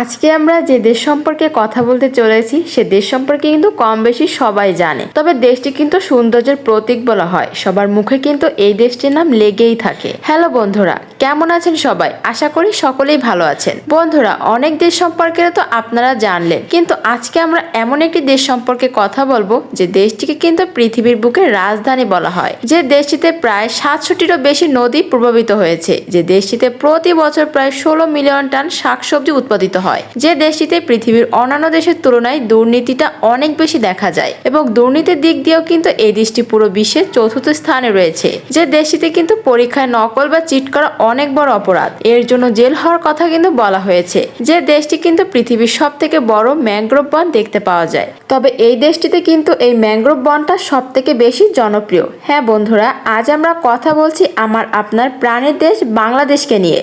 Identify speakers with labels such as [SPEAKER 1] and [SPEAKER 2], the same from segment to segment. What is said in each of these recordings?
[SPEAKER 1] আজকে আমরা যে দেশ সম্পর্কে কথা বলতে চলেছি, সে দেশ সম্পর্কে কিন্তু কম বেশি সবাই জানে। তবে দেশটি কিন্তু সৌন্দর্যের প্রতীক বলা হয়। সবার মুখে কিন্তু এই দেশটির নাম লেগেই থাকে। হ্যালো বন্ধুরা, কেমন আছেন সবাই? আশা করি সকলেই ভালো আছেন। বন্ধুরা, অনেক দেশ সম্পর্কে তো আপনারা জানলেন। কিন্তু আজকে আমরা এমন একটি দেশ সম্পর্কে কথা বলব, যে দেশটিকে কিন্তু পৃথিবীর বুকে রাজধানী বলা হয়। যে দেশটিতে প্রায় সাতশোটিরও বেশি নদী প্রভাবিত হয়েছে। যে দেশটিতে প্রতি বছর প্রায় ষোলো মিলিয়ন টন শাকসবজি উৎপাদিত হয়। যে দেশটিতে পৃথিবীর অন্যান্য দেশের তুলনায় দুর্নীতিটা অনেক বেশি দেখা যায় এবং দুর্নীতির দিক দিয়েও কিন্তু এই দেশটি পুরো বিশ্বের চতুর্থ স্থানে রয়েছে। যে দেশটিতে কিন্তু পরীক্ষায় নকল বা চিট করা অনেক বড় অপরাধ। এর জন্য জেল হওয়ার কথা কিন্তু বলা হয়েছে। যে দেশটি কিন্তু পৃথিবীর সব থেকে বড় ম্যাংগ্রোভ বন দেখতে পাওয়া যায়। তবে এই দেশটিতে কিন্তু এই ম্যাংগ্রোভ বনটা সব থেকে বেশি জনপ্রিয়। হ্যাঁ বন্ধুরা, আজ আমরা কথা বলছি আমার আপনার প্রাণের দেশ বাংলাদেশকে নিয়ে।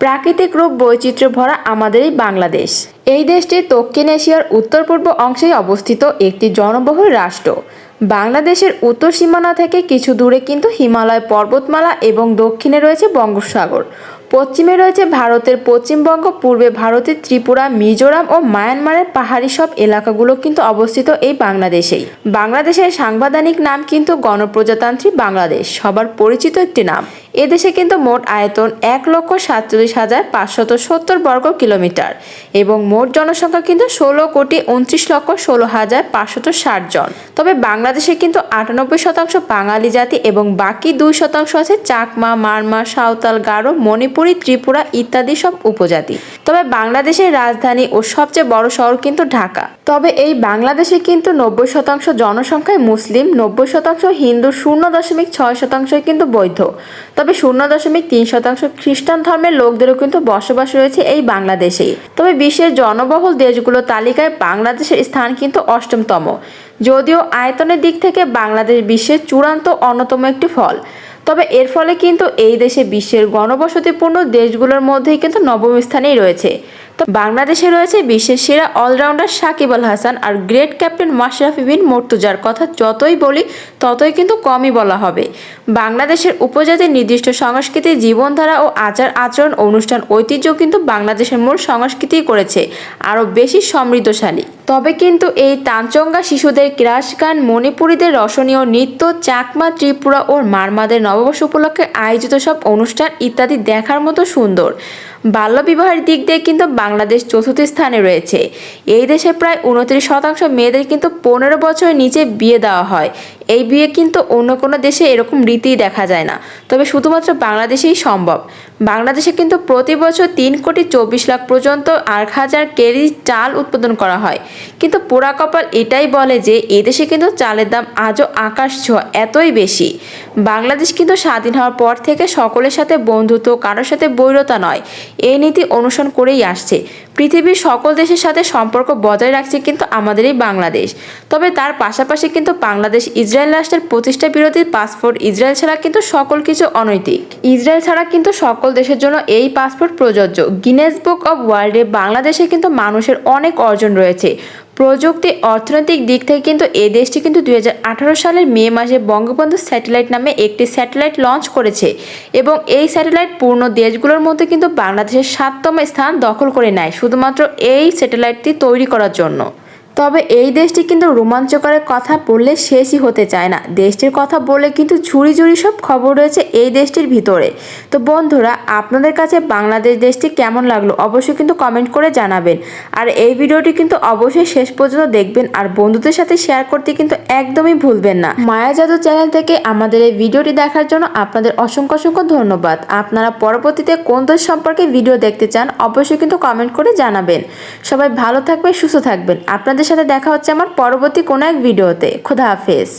[SPEAKER 1] প্রাকৃতিক রূপ বৈচিত্র্য ভরা আমাদের এই বাংলাদেশ। এই দেশটি দক্ষিণ এশিয়ার উত্তর পূর্ব অংশে অবস্থিত একটি জনবহুল রাষ্ট্র। বাংলাদেশের উত্তর সীমানা থেকে কিছু দূরে কিন্তু হিমালয় পর্বতমালা এবং দক্ষিণে রয়েছে বঙ্গোপসাগর। পশ্চিমে রয়েছে ভারতের পশ্চিমবঙ্গ, পূর্বে ভারতের ত্রিপুরা, মিজোরাম ও মায়ানমারের পাহাড়ি সব এলাকাগুলো কিন্তু অবস্থিত এই বাংলাদেশেই। বাংলাদেশের সাংবিধানিক নাম কিন্তু গণপ্রজাতান্ত্রিক বাংলাদেশ, সবার পরিচিত একটি নাম। এদেশে কিন্তু মোট আয়তন এক লক্ষ সাতচল্লিশ হাজার পাঁচশত সত্তর বর্গ কিলোমিটার এবং মোট জনসংখ্যা কিন্তু ষোলো কোটি উনত্রিশ লক্ষ ষোলো হাজার পাঁচশত ষাট জন। তবে বাংলাদেশে কিন্তু আটানব্বই শতাংশ বাঙালি জাতি এবং বাকি দুই শতাংশ আছে চাকমা, মারমা, সাঁওতাল, গারো, মণিপুরি, ত্রিপুরা ইত্যাদি সব উপজাতি। তবে বাংলাদেশের রাজধানী ও সবচেয়ে বড় শহর কিন্তু ঢাকা। তবে এই বাংলাদেশে কিন্তু নব্বই শতাংশ জনসংখ্যায় মুসলিম, নব্বই শতাংশ হিন্দু, শূন্য দশমিক ছয় শতাংশই কিন্তু বৈধ তবে শূন্য দশমিক তিন শতাংশ খ্রিস্টান ধর্মের লোকদেরও কিন্তু বসবাস রয়েছে এই বাংলাদেশেই। তবে বিশ্বের জনবহুল দেশগুলোর তালিকায় বাংলাদেশের স্থান কিন্তু অষ্টমতম। যদিও আয়তনের দিক থেকে বাংলাদেশ বিশ্বের চূড়ান্ত অন্যতম একটি ফল। তবে এর ফলে কিন্তু এই দেশে বিশ্বের গণবসতিপূর্ণ দেশগুলোর মধ্যেই কিন্তু নবম স্থানেই রয়েছে। তো বাংলাদেশে রয়েছে বিশ্বের সেরা অলরাউন্ডার সাকিব আল হাসান আর গ্রেট ক্যাপ্টেন মাশরাফি বিন মর্তুজার কথা যতই বলি, ততই কিন্তু কমই বলা হবে। বাংলাদেশের উপজাতির নির্দিষ্ট সংস্কৃতি, জীবনধারা ও আচার আচরণ অনুষ্ঠান ঐতিহ্য কিন্তু বাংলাদেশের মূল সংস্কৃতি করেছে, আরও বেশি সমৃদ্ধশালী। তবে কিন্তু এই তাঞ্চঙ্গা শিশুদের ক্রাশ গান, মণিপুরীদের রসনীয় নৃত্য, চাকমা, ত্রিপুরা ও মারমাদের নববর্ষ উপলক্ষে আয়োজিত সব অনুষ্ঠান ইত্যাদি দেখার মতো সুন্দর। বাল্যবিবাহের দিক দিয়ে কিন্তু বাংলাদেশ চতুর্থ স্থানে রয়েছে। এই দেশে প্রায় উনত্রিশ শতাংশ মেয়েদের কিন্তু পনেরো বছরের নিচে বিয়ে দেওয়া হয়। এই বিয়ে কিন্তু অন্য কোনো দেশে এরকম রীতি দেখা যায় না। তবে শুধুমাত্র বাংলাদেশেই সম্ভব। বাংলাদেশে কিন্তু প্রতি বছর তিন কোটি চব্বিশ লাখ পর্যন্ত আট হাজার কেজি চাল উৎপাদন করা হয়। কিন্তু পোড়া কপাল এটাই বলে যে এদেশে কিন্তু চালের দাম আজও আকাশ ছোঁয়া এতই বেশি। বাংলাদেশ কিন্তু স্বাধীন হওয়ার পর থেকে সকলের সাথে বন্ধুত্ব, কারোর সাথে বৈরতা নয়। এই নীতি অনুসরণ করেই আসছে। পৃথিবীর সকল দেশের সাথে সম্পর্ক বজায় রাখছে কিন্তু আমাদের এই বাংলাদেশ। তবে তার পাশাপাশি কিন্তু বাংলাদেশ ইসরায়েল রাষ্ট্রের প্রতিষ্ঠা বিরোধী পাসপোর্ট ইসরায়েল ছাড়া কিন্তু সকল কিছু অনৈতিক। ইসরায়েল ছাড়া কিন্তু সকল দেশের জন্য এই পাসপোর্ট প্রযোজ্য। গিনেস বুক অব ওয়ার্ল্ডে বাংলাদেশে কিন্তু মানুষের অনেক অর্জন রয়েছে। প্রযুক্তি, অর্থনৈতিক দিক থেকে কিন্তু এই দেশটি কিন্তু দু হাজার আঠারো সালের মে মাসে বঙ্গবন্ধু স্যাটেলাইট নামে একটি স্যাটেলাইট লঞ্চ করেছে এবং এই স্যাটেলাইট পূর্ণ দেশগুলোর মধ্যে কিন্তু বাংলাদেশের সাততম স্থান দখল করে নেয়, শুধুমাত্র এই স্যাটেলাইটটি তৈরি করার জন্য। তবে এই দেশটি কিন্তু রোমাঞ্চকরের কথা বললে শেষই হতে চায় না। দেশটির কথা বলে কিন্তু ঝুড়ি ঝুড়ি সব খবর রয়েছে এই দেশটির ভিতরে। তো বন্ধুরা, আপনাদের কাছে বাংলাদেশ দেশটি কেমন লাগল অবশ্যই কিন্তু কমেন্ট করে জানাবেন। আর এই ভিডিওটি কিন্তু অবশ্যই শেষ পর্যন্ত দেখবেন আর বন্ধুদের সাথে শেয়ার করতে কিন্তু একদমই ভুলবেন না। মায়া জাদু চ্যানেল থেকে আমাদের এই ভিডিওটি দেখার জন্য আপনাদের অসংখ্য অসংখ্য ধন্যবাদ। আপনারা পরবর্তীতে কোন দেশ সম্পর্কে ভিডিও দেখতে চান অবশ্যই কিন্তু কমেন্ট করে জানাবেন। সবাই ভালো থাকবেন, সুস্থ থাকবেন। আপনাদের সাথে দেখা হচ্ছে আমার পরবর্তী কোনো এক ভিডিওতে। খোদা হাফেজ।